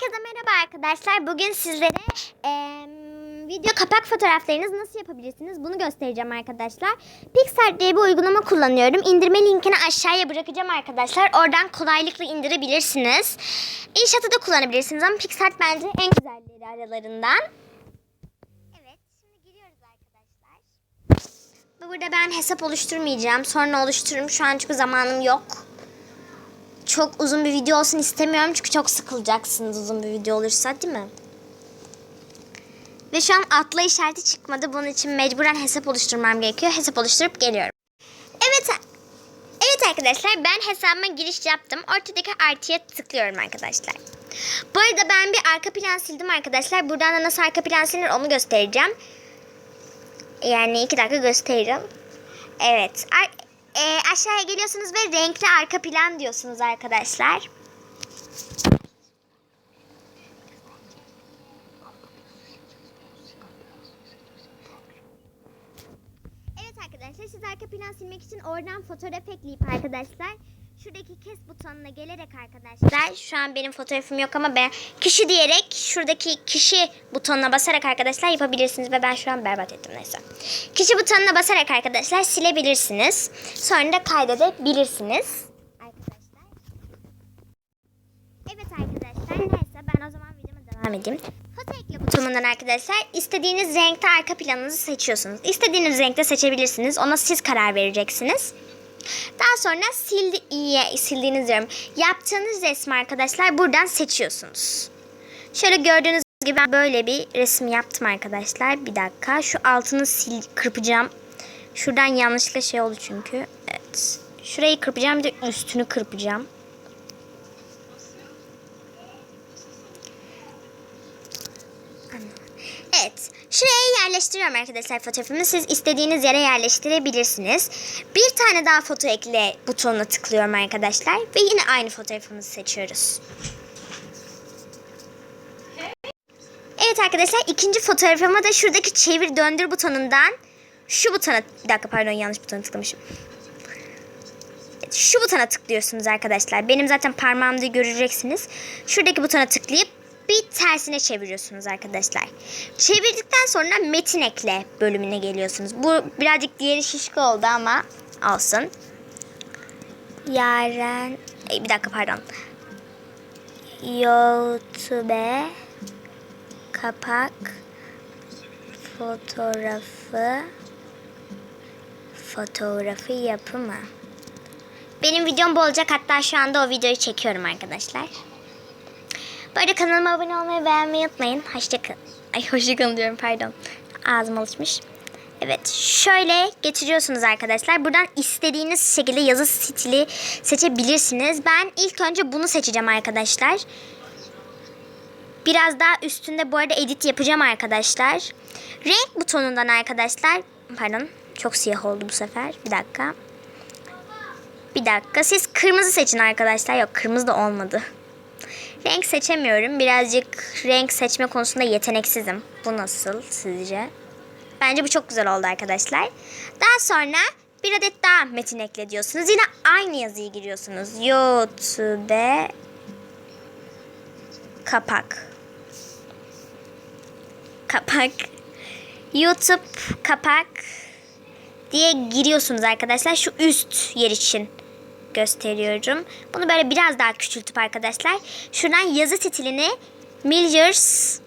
Herkese merhaba arkadaşlar. Bugün sizlere eee, video kapak fotoğraflarınızı nasıl yapabilirsiniz bunu göstereceğim arkadaşlar. Pixart diye bir uygulama kullanıyorum. İndirme linkini aşağıya bırakacağım arkadaşlar. Oradan kolaylıkla indirebilirsiniz. InShot'ı da kullanabilirsiniz ama Pixart bence en güzelleri aralarından. Evet, şimdi giriyoruz arkadaşlar. Burada ben hesap oluşturmayacağım. Sonra oluştururum. Şu an çünkü zamanım yok çok uzun bir video olsun istemiyorum çünkü çok sıkılacaksınız uzun bir video olursa değil mi? Ve şu an atla işareti çıkmadı. Bunun için mecburen hesap oluşturmam gerekiyor. Hesap oluşturup geliyorum. Evet. Evet arkadaşlar ben hesabıma giriş yaptım. Ortadaki artıya tıklıyorum arkadaşlar. Bu arada ben bir arka plan sildim arkadaşlar. Buradan da nasıl arka plan silinir onu göstereceğim. Yani iki dakika gösteririm. Evet. E, aşağıya geliyorsunuz ve renkli arka plan diyorsunuz arkadaşlar. Evet arkadaşlar siz arka plan silmek için oradan fotoğraf ekleyip arkadaşlar şuradaki kes butonuna gelerek arkadaşlar şu an benim fotoğrafım yok ama ben kişi diyerek şuradaki kişi butonuna basarak arkadaşlar yapabilirsiniz ve ben şu an berbat ettim neyse. Kişi butonuna basarak arkadaşlar silebilirsiniz. Sonra da kaydedebilirsiniz. Arkadaşlar. Evet arkadaşlar neyse ben o zaman videoma devam edeyim. Foto ekle butonundan arkadaşlar istediğiniz renkte arka planınızı seçiyorsunuz. İstediğiniz renkte seçebilirsiniz. Ona siz karar vereceksiniz. Daha sonra sildi, iyi, sildiğiniz diyorum. Yaptığınız resmi arkadaşlar buradan seçiyorsunuz. Şöyle gördüğünüz gibi ben böyle bir resim yaptım arkadaşlar. Bir dakika. Şu altını sil, kırpacağım. Şuradan yanlışlıkla şey oldu çünkü. Evet. Şurayı kırpacağım bir de üstünü kırpacağım. Evet. Şuraya yerleştiriyorum arkadaşlar fotoğrafımı. Siz istediğiniz yere yerleştirebilirsiniz. Bir tane daha foto ekle butonuna tıklıyorum arkadaşlar. Ve yine aynı fotoğrafımızı seçiyoruz. Evet arkadaşlar ikinci fotoğrafıma da şuradaki çevir döndür butonundan şu butona bir dakika pardon yanlış butona tıklamışım. Şu butona tıklıyorsunuz arkadaşlar. Benim zaten parmağımda göreceksiniz. Şuradaki butona tıklayıp bir tersine çeviriyorsunuz arkadaşlar. Çevirdikten sonra metin ekle bölümüne geliyorsunuz. Bu birazcık diğeri şişko oldu ama olsun. Yaren bir dakika pardon. YouTube kapak fotoğrafı fotoğrafı yapımı. Benim videom bu olacak. Hatta şu anda o videoyu çekiyorum arkadaşlar. Arada kanalıma abone olmayı beğenmeyi unutmayın. Hoşçakalın. Ay hoşçakalın diyorum pardon. Ağzım alışmış. Evet şöyle getiriyorsunuz arkadaşlar. Buradan istediğiniz şekilde yazı stili seçebilirsiniz. Ben ilk önce bunu seçeceğim arkadaşlar. Biraz daha üstünde bu arada edit yapacağım arkadaşlar. Renk butonundan arkadaşlar. Pardon çok siyah oldu bu sefer. Bir dakika. Bir dakika. Siz kırmızı seçin arkadaşlar. Yok kırmızı da olmadı. Renk seçemiyorum. Birazcık renk seçme konusunda yeteneksizim. Bu nasıl sizce? Bence bu çok güzel oldu arkadaşlar. Daha sonra bir adet daha metin ekle diyorsunuz. Yine aynı yazıyı giriyorsunuz. YouTube kapak. Kapak. YouTube kapak diye giriyorsunuz arkadaşlar. Şu üst yer için gösteriyorum. Bunu böyle biraz daha küçültüp arkadaşlar şuradan yazı stilini Milgers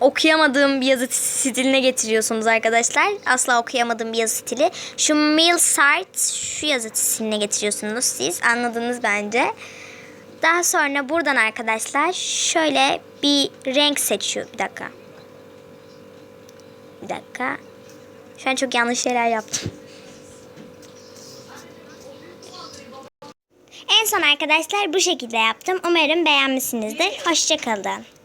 okuyamadığım bir yazı stiline getiriyorsunuz arkadaşlar. Asla okuyamadığım bir yazı stili. Şu Milsart şu yazı stiline getiriyorsunuz siz. Anladınız bence. Daha sonra buradan arkadaşlar şöyle bir renk seçiyor. Bir dakika. Bir dakika. Şu an çok yanlış şeyler yaptım. Son arkadaşlar bu şekilde yaptım. Umarım beğenmişsinizdir. Hoşçakalın.